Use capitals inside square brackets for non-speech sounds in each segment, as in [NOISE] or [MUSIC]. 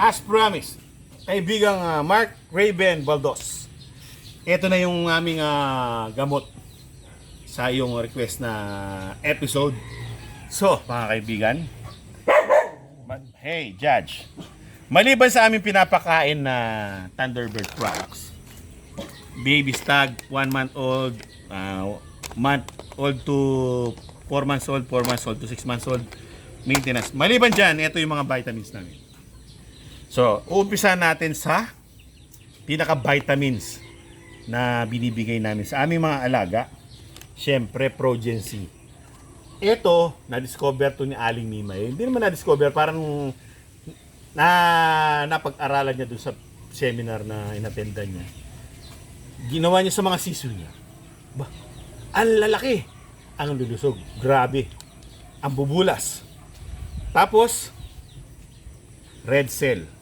As promised, kaibigang ah, Mark Raven Baldos. Ito na yung aming ah, gamot sa iyong request na episode. So, mga kaibigan, hey, Judge, maliban sa aming pinapakain na Thunderbird products, baby stag, 1 month old, uh, month old to 4 months old, 4 months old to 6 months old, maintenance. Maliban dyan, ito yung mga vitamins namin. So, uumpisa natin sa pinaka-vitamins na binibigay namin sa aming mga alaga. Siyempre, Progency. Ito, na-discover to ni Aling Mimay. Hindi naman na-discover, parang na napag-aralan niya dun sa seminar na inatendan niya. Ginawa niya sa mga sisu niya. Ba, ang lalaki. Ang lulusog. Grabe. Ang bubulas. Tapos, red cell.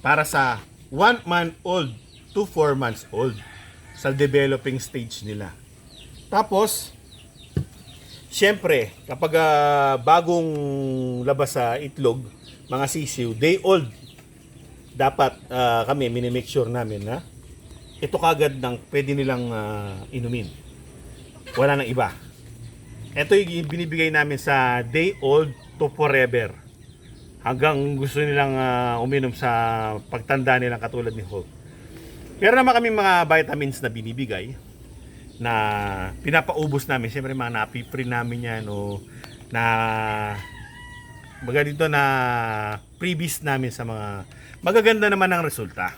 Para sa 1 month old to 4 months old sa developing stage nila. Tapos, Siyempre, kapag ah, bagong labas sa itlog, mga sisiw, day old, dapat ah, kami, minimake sure namin na ito kagad ng pwede nilang ah, inumin. Wala nang iba. Ito yung binibigay namin sa day old to forever. Hanggang gusto nilang ah, uminom sa pagtanda nilang katulad ni Hulk. Pero naman kami mga vitamins na binibigay na pinapaubos namin. Siyempre mga napiprint namin yan o na baga dito na previous namin sa mga magaganda naman ang resulta.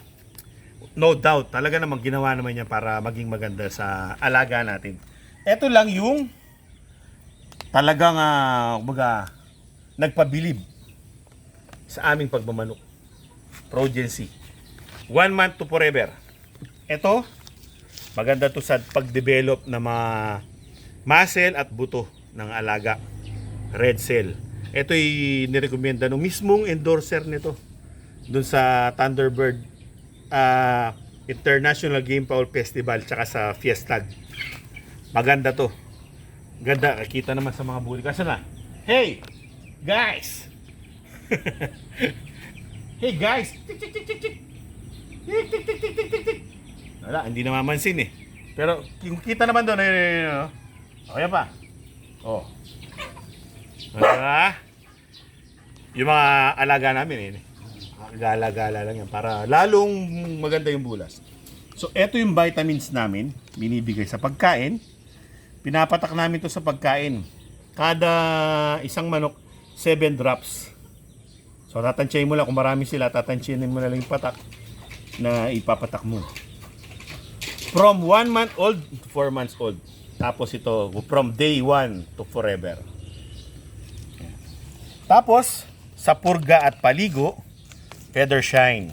No doubt, talaga namang ginawa naman yan para maging maganda sa alaga natin. Ito lang yung talagang uh, baga, nagpabilib sa aming pagmamanok. Progency. One month to forever. Ito, Maganda to sa pag-develop ng mga muscle at buto ng alaga. Red cell. Ito ay nirekomenda ng mismong endorser nito. Doon sa Thunderbird ah, International Game Fowl Festival tsaka sa Fiestag. Maganda to. Ganda. Kita naman sa mga buli. Kasi na. Hey! Guys! [LAUGHS] hey guys! Tik, tik, tik, tik, tik. Wala, hindi namamansin eh. Pero yung kita naman doon, eh, ano, o yan pa. Oh. Diba? Yung mga alaga namin eh. Gala-gala lang yan para lalong maganda yung bulas. So, eto yung vitamins namin, binibigay sa pagkain. Pinapatak namin to sa pagkain. Kada isang manok, 7 drops. So, tatansyahin mo lang kung marami sila, tatansyahin mo na lang yung patak na ipapatak mo. From 1 month old to 4 months old. Tapos ito, from day 1 to forever. Tapos, sa purga at paligo, feather shine.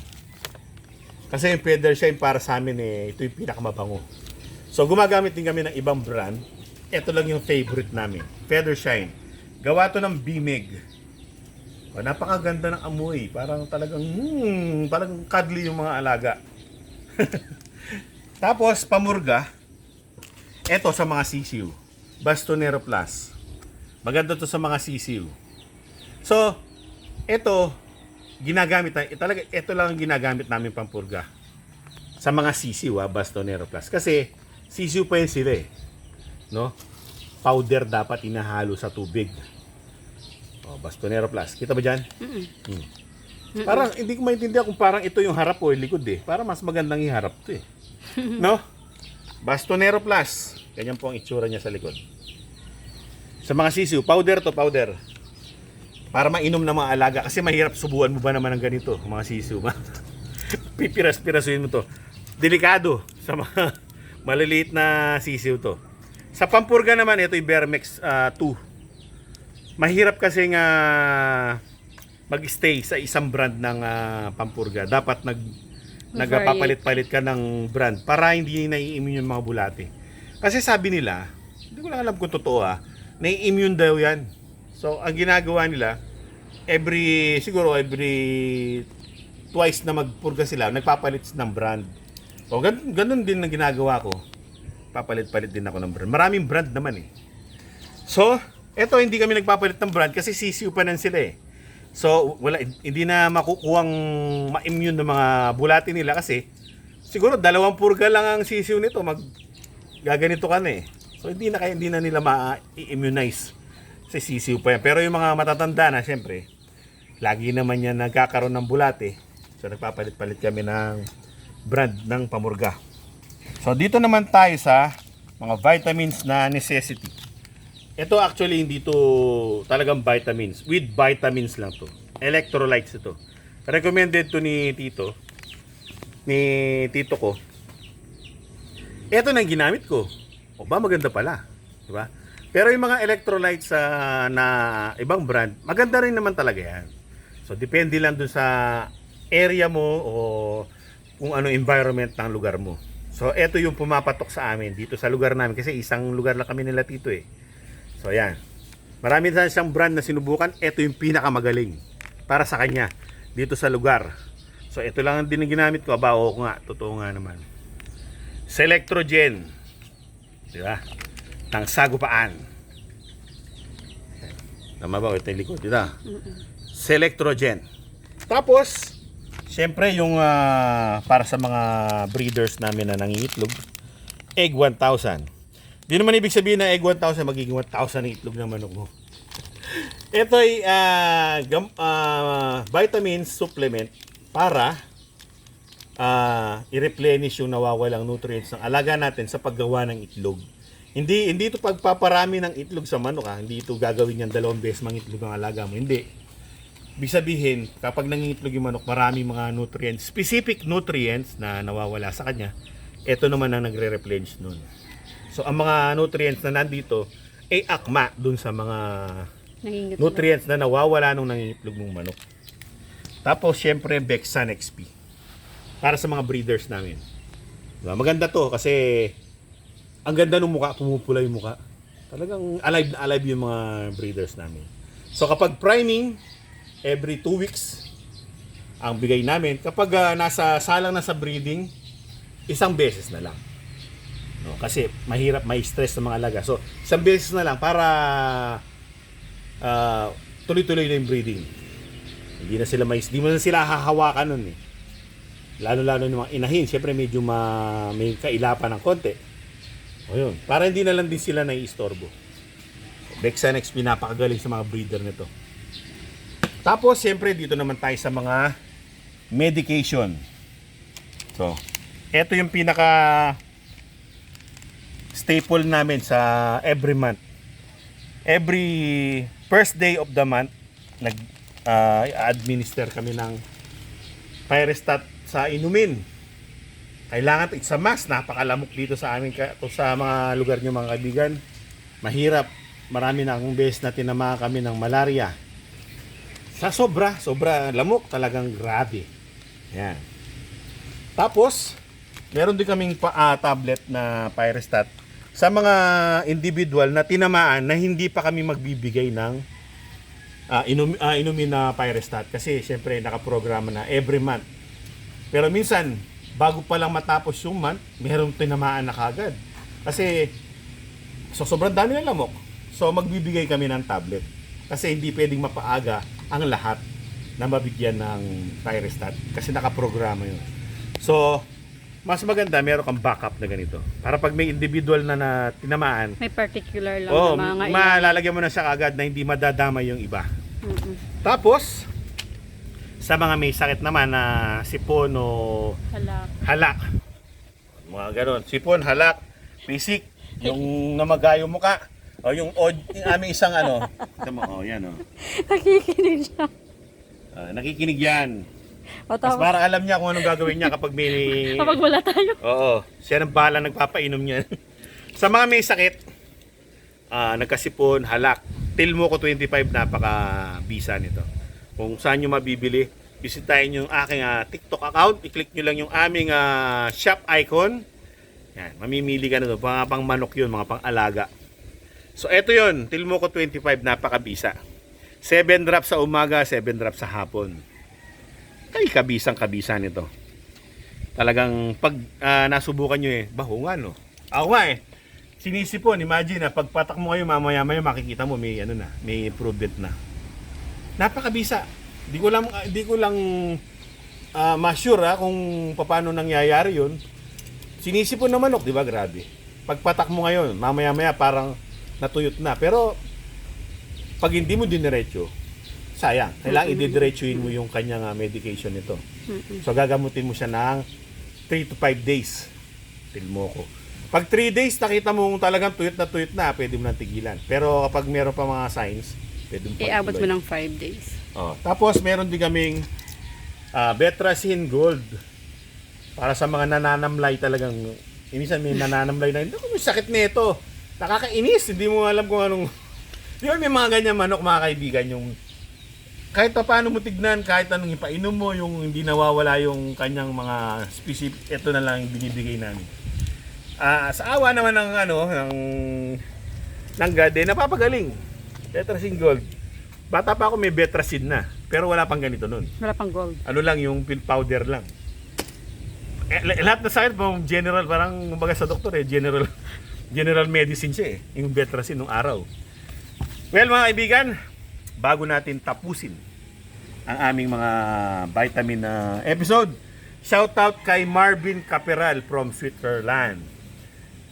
Kasi yung feather shine para sa amin eh, ito yung pinakamabango. So gumagamit din kami ng ibang brand. Ito lang yung favorite namin. Feather shine. Gawa to ng Bimig. O, napakaganda ng amoy. Parang talagang, hmm, parang cuddly yung mga alaga. [LAUGHS] Tapos, pamurga. Ito sa mga sisiw. Bastonero Plus. Maganda to sa mga sisiw. So, ito, ginagamit na, talaga, ito lang ang ginagamit namin pampurga. Sa mga sisiw, ha, Bastonero Plus. Kasi, sisiw pa yun sila eh. No? Powder dapat inahalo sa tubig. Bastonero Plus. Kita ba dyan? Hmm. Parang, hindi ko maintindihan kung parang ito yung harap o yung likod eh. Parang mas magandang iharap to eh. [LAUGHS] no? Bastonero Plus. Ganyan po ang itsura niya sa likod. Sa mga sisiw, powder to powder. Para mainom ng mga alaga. Kasi mahirap subuan mo ba naman ng ganito, mga sisiw. [LAUGHS] Pipiras-pirasuin mo to. Delikado sa mga [LAUGHS] maliliit na sisiw to. Sa pampurga naman, ito yung Bermex ah, 2. Mahirap kasi nga mag-stay sa isang brand ng ah, pampurga. Dapat nag nagpapalit-palit ka ng brand para hindi nai-immune yung mga bulate. Kasi sabi nila, hindi ko lang alam kung totoo ah, nai-immune daw yan. So, ang ginagawa nila, every, siguro every twice na magpurga sila, nagpapalit ng brand. O, gan ganun din ang ginagawa ko. Papalit-palit din ako ng brand. Maraming brand naman eh. So, eto hindi kami nagpapalit ng brand kasi sisiw pa nan sila eh. So, wala, hindi na makukuhang ma-immune ng mga bulati nila kasi siguro dalawang purga lang ang sisiw nito, mag gaganito ka na eh. So, hindi na, kaya, hindi na nila ma-immunize sa sisiw pa yan. Pero yung mga matatanda na, syempre, lagi naman yan nagkakaroon ng bulate. So, nagpapalit-palit kami ng brand ng pamurga. So, dito naman tayo sa mga vitamins na necessity. Ito actually hindi to talagang vitamins. With vitamins lang to. Electrolytes ito. Recommended to ni Tito. Ni Tito ko. Ito na ginamit ko. O ba maganda pala. Di ba? Pero yung mga electrolytes ah, na ibang brand, maganda rin naman talaga yan. So depende lang dun sa area mo o kung ano environment ng lugar mo. So ito yung pumapatok sa amin dito sa lugar namin kasi isang lugar lang kami nila Tito eh. So ayan. Marami na siyang brand na sinubukan. Ito yung pinakamagaling para sa kanya dito sa lugar. So ito lang din ang ginamit ko. Aba, oo nga. Totoo nga naman. Selectrogen. Di ba? Tang sagupaan. Tama ba? Ito yung likod. Di ba? Selectrogen. Tapos, syempre yung ah, para sa mga breeders namin na nangingitlog, egg 1,000. Di naman ibig sabihin na egg 1,000 magiging 1,000 ang itlog ng manok mo. [LAUGHS] Ito ay ah, gam- ah, vitamin supplement para ah, i-replenish yung nawawalang nutrients ng alaga natin sa paggawa ng itlog. Hindi hindi ito pagpaparami ng itlog sa manok ha. Hindi ito gagawin yan dalawang beses mangitlog ang alaga mo. Hindi. Ibig sabihin, kapag nangingitlog yung manok, marami mga nutrients, specific nutrients na nawawala sa kanya. Ito naman ang nagre-replenish nun. So, ang mga nutrients na nandito, ay akma dun sa mga Nangingit nutrients na nawawala nung nangingitlog ng manok. Tapos, syempre, Bexan XP. Para sa mga breeders namin. Diba? Maganda to kasi ang ganda ng mukha, pumupula yung mukha. Talagang alive na alive yung mga breeders namin. So kapag priming, every 2 weeks ang bigay namin. Kapag ah, nasa salang na sa breeding, isang beses na lang. No, kasi mahirap, may stress sa mga alaga. So, isang beses na lang para ah, tuloy-tuloy na yung breeding. Hindi na sila may, hindi mo na sila hahawakan nun eh. Lalo-lalo ng mga inahin, syempre medyo ma, may kailapan ng konti. O yun, para hindi na lang din sila naiistorbo. Bexan XP napakagaling sa mga breeder nito. Tapos, syempre, dito naman tayo sa mga medication. So, ito yung pinaka staple namin sa every month. Every first day of the month, nag ah, administer kami ng Pyrestat sa inumin. Kailangan it's a must. Napakalamok dito sa amin to sa mga lugar niyo mga kaibigan. Mahirap. Marami na akong beses na tinamaan kami ng malaria. Sa sobra, sobra lamok talagang grabe. Yan. Tapos, meron din kaming pa, ah, tablet na Pyrestat sa mga individual na tinamaan na hindi pa kami magbibigay ng ah, inum, ah, inumin na Pyrestat kasi syempre nakaprograma na every month. Pero minsan, bago pa lang matapos yung month, meron tinamaan na kagad. Kasi so sobrang dami ng lamok. So magbibigay kami ng tablet. Kasi hindi pwedeng mapaaga ang lahat na mabigyan ng Pyrestat kasi nakaprograma yun. So, mas maganda meron kang backup na ganito. Para pag may individual na, na tinamaan, May particular lang oh, na mga ilan. malalagyan mo na siya agad na hindi madadama yung iba. Mm-mm. Tapos, sa mga may sakit naman na sipon o Hala. halak, mga ganon, sipon, halak, pisik, yung namagayo muka, o yung odd, yung aming isang ano, [LAUGHS] ito mo, oh, yan oh. Nakikinig siya. Ah, nakikinig yan. Mas parang alam niya kung anong gagawin niya kapag may... [LAUGHS] kapag wala tayo. Oo, siya nang bahala nagpapainom niyan. [LAUGHS] sa mga may sakit, ah, nagkasipon, halak, Tilmo ko 25 napaka bisa nito. Kung saan nyo mabibili, bisitahin yung aking ah, TikTok account, i-click nyo lang yung aming ah, shop icon. Yan, mamimili ka na doon. Mga pang manok yun, mga pang alaga. So, eto yun, Tilmo ko 25 napakabisa. 7 drops sa umaga, 7 drops sa hapon. Kay kabisang kabisa nito talagang pag ah, nasubukan nyo eh, baho nga no. Ako nga eh, sinisipon, imagine na pagpatak mo kayo mamaya maya makikita mo may ano na, may improvement na. Napakabisa. Di ko lang di ko lang ah, ma-sure ah, kung paano nangyayari 'yun. Sinisipon na manok, di ba? Grabe. Pagpatak mo ngayon, mamaya-maya parang natuyot na. Pero pag hindi mo diniretso, sayang. Kailangan ididiretsuhin mo yung kanyang ah, medication nito. So gagamutin mo siya ng 3 to 5 days. Til mo ko. Pag 3 days nakita mo talagang tuyot na tuyot na, pwede mo nang tigilan. Pero kapag meron pa mga signs, pwede mo pang Iabot mo ng 5 days. Oh, tapos meron din kaming ah, Betracin Gold. Para sa mga nananamlay talagang Inisan may nananamlay na, hindi ko may sakit nito. Nakakainis, hindi mo alam kung anong... [LAUGHS] Di ba may mga ganyan manok mga kaibigan, yung kahit pa paano mo tignan, kahit anong ipainom mo, yung hindi nawawala yung kanyang mga specific, ito na lang yung binibigay namin. Ah, sa awa naman ng ano, ng ng God, eh, napapagaling. Betracin Gold. Bata pa ako may Betracin na, pero wala pang ganito nun. Wala pang gold. Ano lang, yung pill powder lang. Eh, la- lahat na sakit, parang general, parang kumbaga sa doktor eh, general [LAUGHS] general medicine siya eh, yung Betracin nung araw. Well mga kaibigan, bago natin tapusin ang aming mga vitamin na episode, shout out kay Marvin Caperal from Switzerland.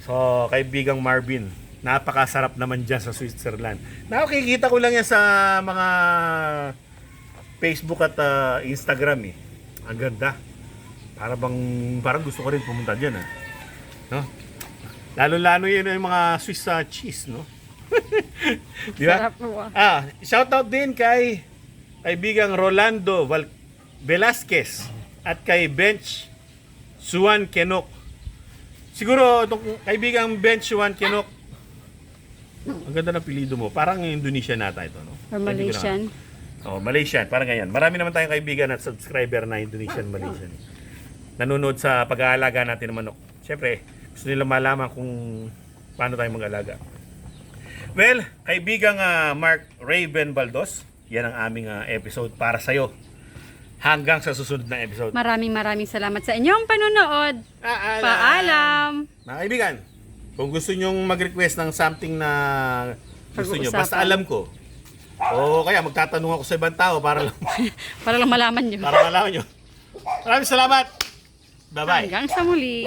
So, kaibigang Marvin, napakasarap naman dyan sa Switzerland. Nakikita ko lang yan sa mga Facebook at ah, Instagram eh. Ang ganda. Para bang, parang gusto ko rin pumunta dyan ah. No? Lalo-lalo yun yung mga Swiss ah, cheese, no? Di ba? Ah. Shout out din kay kaibigang Rolando Val- Velasquez at kay Bench Suan Kenok. Siguro itong kaibigang Bench Suan Kenok ang ganda ng pilido mo. Parang Indonesian nata ito, no? Or Malaysian. Oh, Malaysian, parang ganyan. Marami naman tayong kaibigan at subscriber na Indonesian, Malaysian. Nanonood sa pag-aalaga natin ng manok. Siyempre, gusto nila malaman kung paano tayo mag-alaga. Well, kaibigang ah, Mark Raven Baldos, yan ang aming ah, episode para sa'yo. Hanggang sa susunod na episode. Maraming maraming salamat sa inyong panonood. Paalam! Paalam! Mga kaibigan, kung gusto nyong mag-request ng something na gusto nyo, basta alam ko. O kaya magtatanong ako sa ibang tao para lang [LAUGHS] Para lang malaman nyo. para malaman nyo. Maraming salamat. Bye-bye. Hanggang sa muli.